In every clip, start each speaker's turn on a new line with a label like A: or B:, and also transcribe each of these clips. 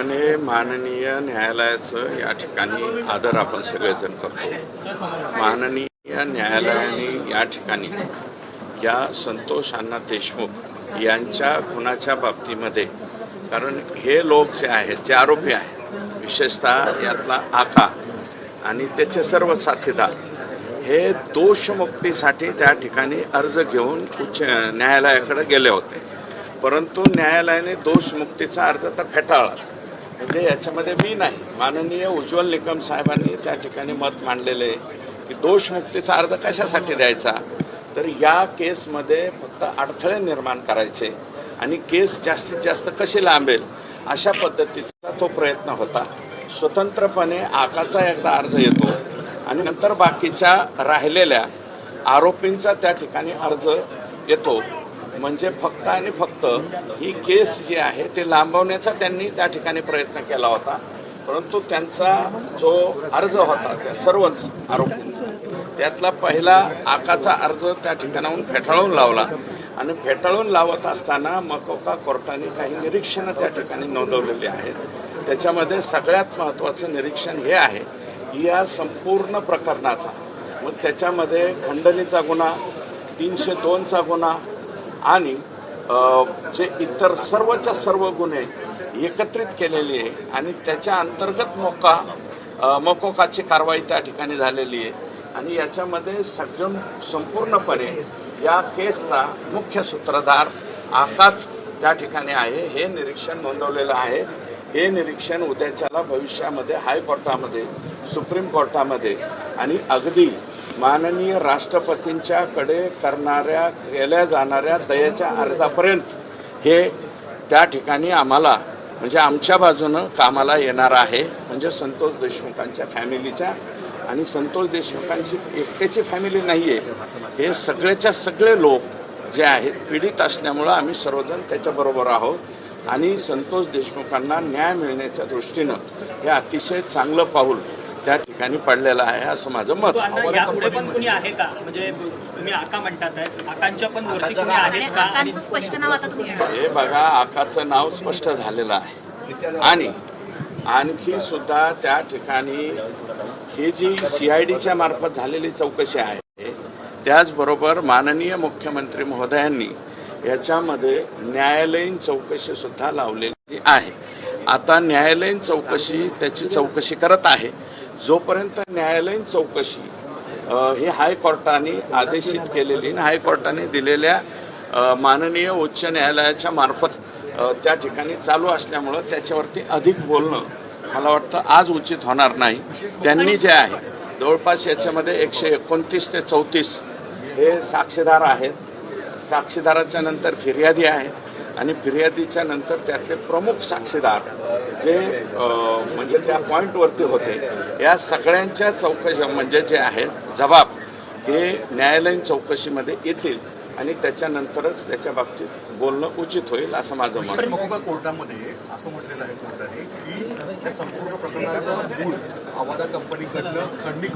A: आणि माननीय न्यायालयाचं या ठिकाणी आदर आपण सगळेजण करतो. माननीय न्यायालयाने या ठिकाणी या संतोष अण्णा देशमुख यांच्या खुनाच्या बाबतीमध्ये कारण हे लोक जे आहेत जे आरोपी आहेत विशेषतः यातला आका आणि त्याचे सर्व साथीदार हे दोषमुक्तीसाठी त्या ठिकाणी अर्ज घेऊन उच्च न्यायालयाकडे गेले होते. परंतु न्यायालयाने दोषमुक्तीचा अर्ज तर फेटाळला. म्हणजे याच्यामध्ये मी नाही. माननीय उज्ज्वल निकम साहेबांनी त्या ठिकाणी मत मांडलेले आहे की दोषमुक्तीचा अर्ज कशासाठी द्यायचा? तर या केसमध्ये फक्त अडथळे निर्माण करायचे आणि केस जास्तीत जास्त कशी लांबेल अशा पद्धतीचा तो प्रयत्न होता. स्वतंत्रपणे आकाचा एकदा अर्ज येतो आणि नंतर बाकीच्या राहिलेल्या आरोपींचा त्या ठिकाणी अर्ज येतो. म्हणजे फक्त आणि फक्त ही केस जी आहे ते लांबवण्याचा त्यांनी त्या ठिकाणी प्रयत्न केला होता. परंतु त्यांचा जो अर्ज होता त्या सर्वच आरोपी त्यातला पहिला आकाचा अर्ज त्या ठिकाणाहून फेटाळून लावला. आणि फेटाळून लावत असताना मकोका कोर्टाने काही निरीक्षणं त्या ठिकाणी नोंदवलेली आहेत. त्याच्यामध्ये सगळ्यात महत्त्वाचं निरीक्षण हे आहे की या संपूर्ण प्रकरणाचा मग त्याच्यामध्ये खंडणीचा गुन्हा तीनशे दोनचा गुन्हा आणि जे इतर सर्वच्या सर्व गुन्हे एकत्रित केलेले आहे आणि त्याच्या अंतर्गत मोका मोकोकाची मकोकाची कारवाई त्या ठिकाणी झालेली आहे. आणि याच्यामध्ये सगळं संपूर्णपणे या केसचा मुख्य सूत्रधार आकाच त्या ठिकाणी आहे. हे निरीक्षण नोंदवलेलं आहे. हे निरीक्षण उद्याच्याला भविष्यामध्ये हायकोर्टामध्ये सुप्रीम कोर्टामध्ये आणि अगदी माननीय राष्ट्रपतींच्याकडे करणाऱ्या केल्या जाणाऱ्या दयेच्या अर्जापर्यंत हे त्या ठिकाणी आम्हाला म्हणजे आमच्या बाजूनं कामाला येणार आहे. म्हणजे संतोष देशमुखांच्या फॅमिलीच्या आणि संतोष देशमुखांची एकट्याची फॅमिली नाही आहे हे सगळेच्या सगळे लोक जे आहेत पीडित असल्यामुळं आम्ही सर्वजण त्याच्याबरोबर आहोत. आणि संतोष देशमुखांना न्याय मिळण्याच्या दृष्टीनं हे अतिशय चांगलं पाऊल त्या ठिकाणी पडलेलं आहे असं माझं मत आहे.
B: यापुढे पण कुणी आहे का? म्हणजे तुम्ही आका म्हणतात. आकांच्या पण वरती कुणी
C: आणि
B: आहेत का? आणि
C: आकांचं स्पष्ट नाव आता तुम्ही घेणार
A: हे बघा आकाचं नाव स्पष्ट झालेलं आहे. आणि आणखी सुद्धा त्या ठिकाणी ही जी सी आय डीच्या मार्फत झालेली चौकशी आहे त्याचबरोबर माननीय मुख्यमंत्री महोदयांनी याच्यामध्ये न्यायालयीन चौकशी सुद्धा लावलेली आहे. आता न्यायालयीन चौकशी त्याची चौकशी करत आहे. जोपर्यंत न्यायालयीन चौकशी ही हायकोर्टाने आदेशित केलेली आणि हायकोर्टाने दिलेल्या माननीय उच्च न्यायालयाच्या मार्फत त्या ठिकाणी चालू असल्यामुळं त्याच्यावरती अधिक बोलणं मला वाटतं आज उचित होणार नाही. त्यांनी जे आहे जवळपास याच्यामध्ये एकशे एकोणतीस ते चौतीस हे साक्षीदार आहेत. साक्षीदाराच्या नंतर फिर्यादी आहेत आणि फिर्यादीच्या नंतर त्यातले प्रमुख साक्षीदार जे म्हणजे त्या पॉईंटवरती होते या सगळ्यांच्या चौकशी म्हणजे जे आहेत जबाब हे न्यायालयीन चौकशीमध्ये येतील. आणि त्याच्यानंतरच त्याच्या बाबतीत बोलणं उचित होईल असं माझं मत आहे.
D: कोर्टामध्ये? असं म्हटलेलं आहे कोर्टाने की या संपूर्ण प्रकरणाचा मूळ आवादा कंपनीकडनं खंडणी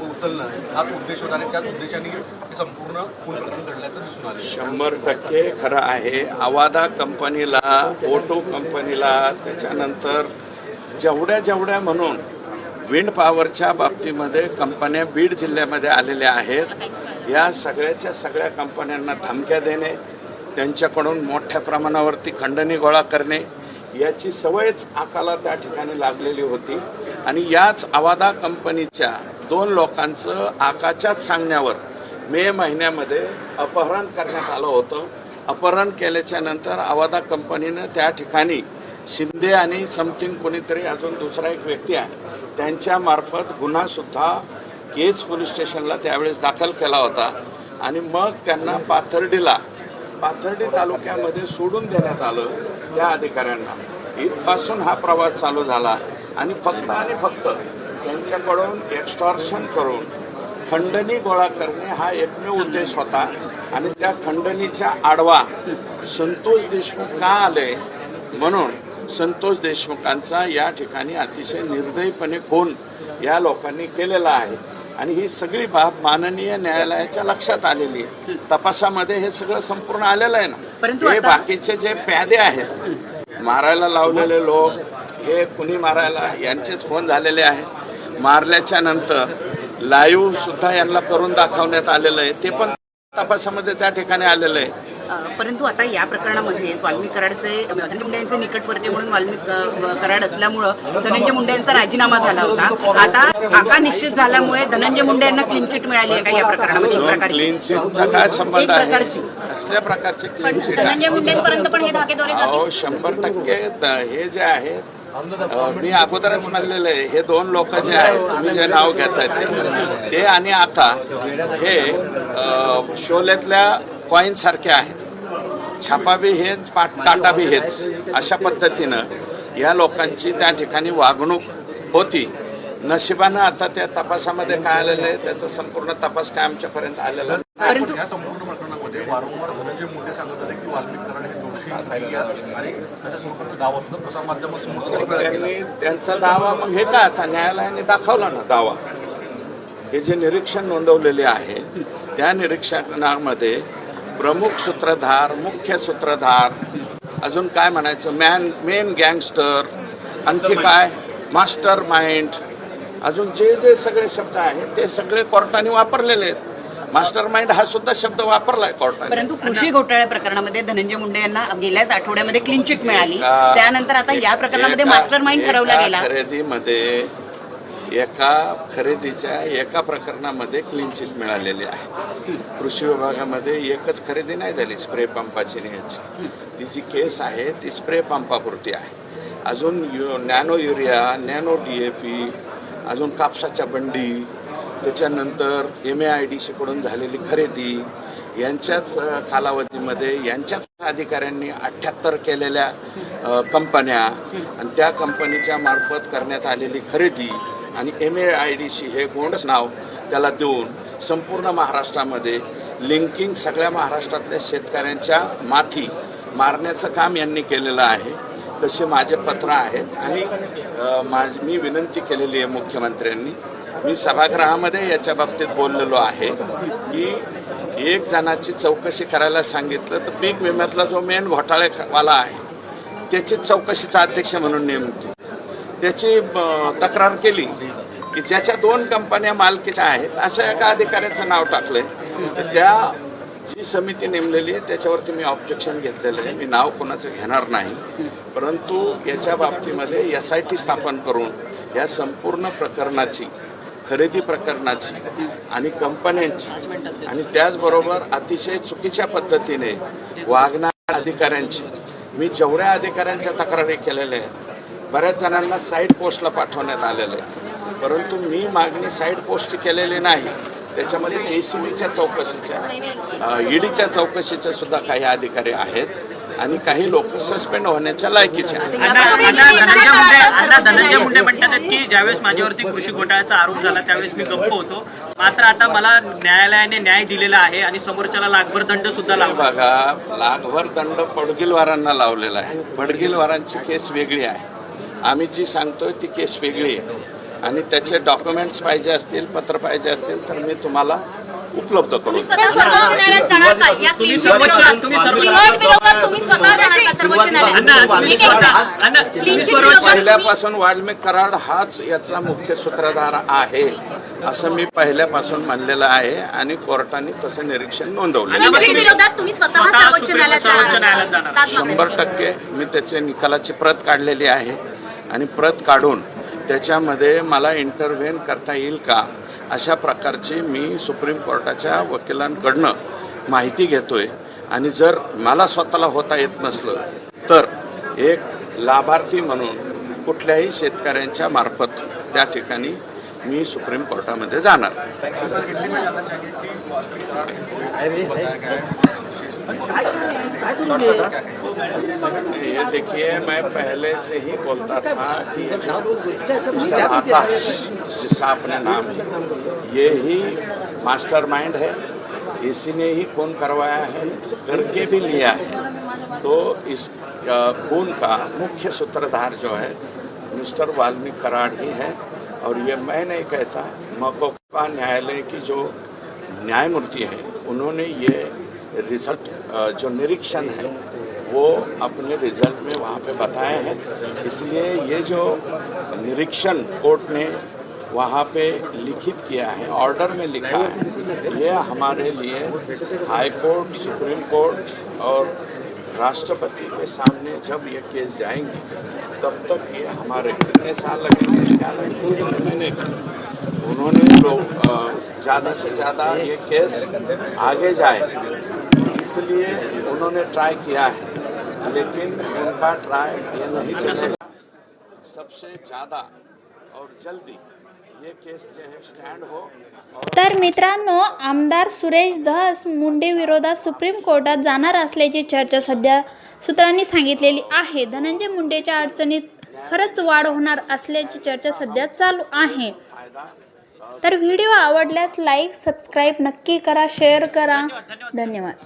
D: उचलणं हाच उद्देश होता आणि त्याच उद्देशाने हे संपूर्ण खून प्रकरण घडल्याचं दिसून आलं
A: शंभर टक्के खरं आहे. आवादा कंपनीला ओटो कंपनीला त्याच्यानंतर जेवढ्या जेवढ्या म्हणून विंड पॉवरच्या बाबतीमध्ये कंपन्या बीड जिल्ह्यामध्ये आलेल्या आहेत या सगळ्याच्या सगळ्या कंपन्यांना धमक्या देणे त्यांच्याकडून मोठ्या प्रमाणावरती खंडणी गोळा करणे याची सवयच आकाला त्या ठिकाणी लागलेली होती. आणि याच आवादा कंपनीच्या दोन लोकांचं आकाच्याच सांगण्यावर मे महिन्यामध्ये अपहरण करण्यात आलं होतं. अपहरण केल्याच्यानंतर आवादा कंपनीनं त्या ठिकाणी शिंदे आणि समथिंग कोणीतरी अजून दुसरा एक व्यक्ती आहे त्यांच्यामार्फत गुन्हासुद्धा केज पोलीस स्टेशनला त्यावेळेस दाखल केला होता. आणि मग त्यांना पाथर्डीला पाथर्डी तालुक्यामध्ये सोडून देण्यात आलं त्या अधिकाऱ्यांना. इथपासून हा प्रवास चालू झाला. आणि फक्त आणि फक्त त्यांच्याकडून एक्स्टॉर्शन करून खंडणी गोळा करणे हा एकमेव उद्देश होता. आणि त्या खंडणीच्या आडवा संतोष देशमुख का आले? म्हणून संतोष देशमुखांचा या ठिकाणी अतिशय निर्दयीपणे खून या लोकांनी केलेला आहे. आणि ही सगळी बाब माननीय न्यायालयाच्या लक्षात आलेली आहे. तपासामध्ये हे सगळं संपूर्ण आलेलं आहे ना. हे बाकीचे जे प्यादे आहेत मारायला लावलेले लोक हे कुणी मारायला यांचेच फोन झालेले आहेत. मारल्याच्या नंतर लाईव्ह सुद्धा यांना करून दाखवण्यात आलेलं आहे. ते पण तपासामध्ये त्या ठिकाणी आलेलं आहे.
C: परंतु आता या प्रकरणामध्ये वाल्मिक कराडचे धनंजय मुंडे यांचे निकटवर्ती म्हणून वाल्मिक कराड असल्यामुळं धनंजय मुंडे यांचा राजीनामा झाला होता. आता आका निश्चित झाल्यामुळे धनंजय मुंडे यांना क्लीन चिट मिळाली आहे का या प्रकरणामध्ये? एक प्रकारची.
A: क्लीन चिटचा काय संबंध
C: एक
A: आहे?
C: प्रकारची.
A: कसल्या प्रकारचे क्लीन चिट आहे.
E: धनंजय मुंडेंपर्यंत पण हे धागेदोरे
A: शंभर टक्के हे जे आहेत अ, मी अगोदरच म्हणलेलं आहे हे दोन लोक जे आहेत तुम्ही जे नाव घेत आहेत ते आणि आता हे शोलेतल्या कॉईन सारखे आहेत छापा बी हेच पाट हेच अशा पद्धतीनं या लोकांची त्या ठिकाणी वागणूक होती नशिबानं आता त्या तपासामध्ये काय आलेलं आहे त्याचा संपूर्ण तपास काय आमच्यापर्यंत आलेला नाही.
D: पण या संपूर्ण प्रकरणामध्ये वारंवार धनंजय मुंडे सांगत होते की वाल्मिक कराड हे दोषी नाही आहेत आणि त्याच्या स्वरूपाचा दावा सुद्धा प्रसारमाध्यमासमोर त्यांनी केला.
A: त्यांनी त्यांचा दावा मग हे का आता न्यायालयाने दाखवला ना दावा हे जे निरीक्षण नोंदवलेले आहे त्या निरीक्षणामध्ये प्रमुख सूत्रधार मुख्य सूत्रधार अजून काय म्हणायचं? मॅन मेन गँगस्टर आणखी काय? मास्टर माइंड अजून जे जे सगळे शब्द आहेत ते सगळे कोर्टाने वापरलेले आहेत. मास्टर माइंड हा सुद्धा शब्द वापरलाय कोर्टाने.
C: परंतु कृषी घोटाळ्या प्रकरणामध्ये धनंजय मुंडे यांना गेल्याच आठवड्यामध्ये क्लीन चिट मिळाली. त्यानंतर आता या प्रकरणामध्ये मास्टर माइंड ठरवला गेला.
A: खरेदीमध्ये एका खरेदीच्या एका प्रकरणामध्ये क्लीन चिट मिळालेली आहे. कृषी विभागामध्ये एकच खरेदी नाही झाली स्प्रे पंपाची आणि ह्याची ती जी केस आहे ती स्प्रे पंपापुरती आहे. अजून U nano urea nano D A P अजून कापसाच्या बंडी त्याच्यानंतर एम ए आय डी कडून झालेली खरेदी यांच्याच कालावधीमध्ये यांच्याच अधिकाऱ्यांनी अठ्ठ्याहत्तर केलेल्या कंपन्या आणि त्या कंपनीच्या मार्फत करण्यात आलेली खरेदी आणि M A I D C हे गोंडस नाव त्याला देऊन संपूर्ण महाराष्ट्रामध्ये लिंकिंग सगळ्या महाराष्ट्रातल्या शेतकऱ्यांच्या माथी मारण्याचं काम यांनी केलेलं आहे. तसे माझे पत्र आहेत आणि अ, माझ मी विनंती केलेली आहे मुख्यमंत्र्यांनी. मी सभागृहामध्ये याच्या बाबतीत बोललेलो आहे की एक जणाची चौकशी करायला सांगितलं तर पीक विम्यातला जो मेन घोटाळेवाला आहे त्याची चौकशीचा अध्यक्ष म्हणून नेमकी त्याची तक्रार केली की ज्याच्या दोन कंपन्या मालकीच्या आहेत अशा एका अधिकाऱ्याचं नाव टाकलंय. तर त्या जी समिती नेमलेली आहे त्याच्यावरती मी ऑब्जेक्शन घेतलेलं आहे. मी नाव कोणाचं घेणार नाही. परंतु याच्या बाबतीमध्ये एस आय टी स्थापन करून या संपूर्ण प्रकरणाची खरेदी प्रकरणाची आणि कंपन्यांची आणि त्याचबरोबर अतिशय चुकीच्या पद्धतीने वागणाऱ्या अधिकाऱ्यांची मी जेवढ्या अधिकाऱ्यांच्या तक्रारी केलेल्या आहेत बऱ्याच जणांना साईड पोस्टला पाठवण्यात आलेलं आहे. परंतु मी मागणी साईड पोस्ट केलेली नाही. त्याच्यामध्ये ए सी बीच्या चौकशीच्या ईडीच्या चौकशीच्या सुद्धा काही अधिकारी आहेत आणि काही लोक सस्पेंड होण्याच्या लायकीचे
B: धनंजय मुंडे म्हणतात की ज्यावेळेस माझ्यावरती कृषी घोटाळ्याचा आरोप झाला त्यावेळेस मी गप्प होतो. मात्र आता मला न्यायालयाने न्याय दिलेला आहे आणि समोरच्याला लाखभर दंड सुद्धा लावला.
A: बघा लाखभर दंड पडगिलवारांना लावलेला आहे. पडगिलवारांची केस वेगळी आहे. आम्ही जी सांगतोय ती केस वेगळी आहे. आणि त्याचे डॉक्युमेंट्स पाहिजे असतील पत्र पाहिजे असतील तर मी तुम्हाला उपलब्ध करून
E: तुम्ही स्वतः सर्वोच्च न्यायालयात जाणार का? या क्लीन चिट
B: सर्वोच्च-
E: विरोधात?
B: तुम्ही सर्वोच्च-
E: क्लीन चिट विरोधात तुम्ही स्वतः जाणार का? सर्वोच्च न्यायालयात
B: अण्णा तुम्ही
E: ठीक आहे.
B: स्वतः अण्णा तुम्ही
E: क्लीन चिट
B: सर्वोच्च
E: विरोधात
A: पहिल्यापासून वाल्मिक कराड हाच याचा मुख्य सूत्रधार आहे असं मी पहिल्यापासून म्हणलेलं आहे आणि कोर्टाने तसं निरीक्षण नोंदवलं? शंभर टक्के मी त्याचे निकालाची प्रत काढलेली आहे. आणि प्रत काढून त्याच्यामध्ये मला इंटरव्हेन करता येईल का? अशा प्रकारची मी सुप्रीम कोर्टाच्या वकिलांकडनं माहिती घेतोय. आणि जर मला स्वतःला होता येत नसलं तर एक लाभार्थी म्हणून कुठल्याही शेतकऱ्यांच्या मार्फत त्या ठिकाणी मी सुप्रीम कोर्टामध्ये जाणार. ये देखिए, मैं पहले से ही बोलता था कि आकाश, जिसका अपने नाम है, ये ही मास्टरमाइंड है। इसी ने ही खून करवाया है करके भी लिया है। तो इस खून का मुख्य सूत्रधार जो है, मिस्टर वाल्मीकि कराड़ ही है। और ये मैं नहीं कहता मकोका न्यायालय की जो न्यायमूर्ति है, उन्होंने ये रिज़ल्ट जो निरीक्षण है, वो अपने रिज़ल्ट में वहाँ पे बताए हैं। इसलिए ये जो निरीक्षण कोर्ट ने वहाँ पे लिखित किया है ऑर्डर में लिखा है, ये हमारे लिए हाई कोर्ट सुप्रीम कोर्ट और राष्ट्रपति के सामने जब ये केस जाएँगे, तब तक ये हमारे कितने साल लगेंगे क्या लगेंगे उन्होंने लोग ज़्यादा से ज़्यादा ये केस आगे जाए इसलिए उन्होंने ट्राई किया है लेकिन उनका ट्राई ये नहीं चलेगा। सबसे ज़्यादा और जल्दी हो
F: तर मित्रांनो आमदार सुरेश धस मुंडे विरोधात सुप्रीम कोर्टात जाणार असल्याची चर्चा सध्या सूत्रांनी सांगितलेली आहे. धनंजय मुंडेच्या अडचणीत खरंच वाढ होणार असल्याची चर्चा सध्या चालू आहे. तर व्हिडिओ आवडल्यास लाईक सबस्क्राईब नक्की करा शेअर करा. धन्यवाद.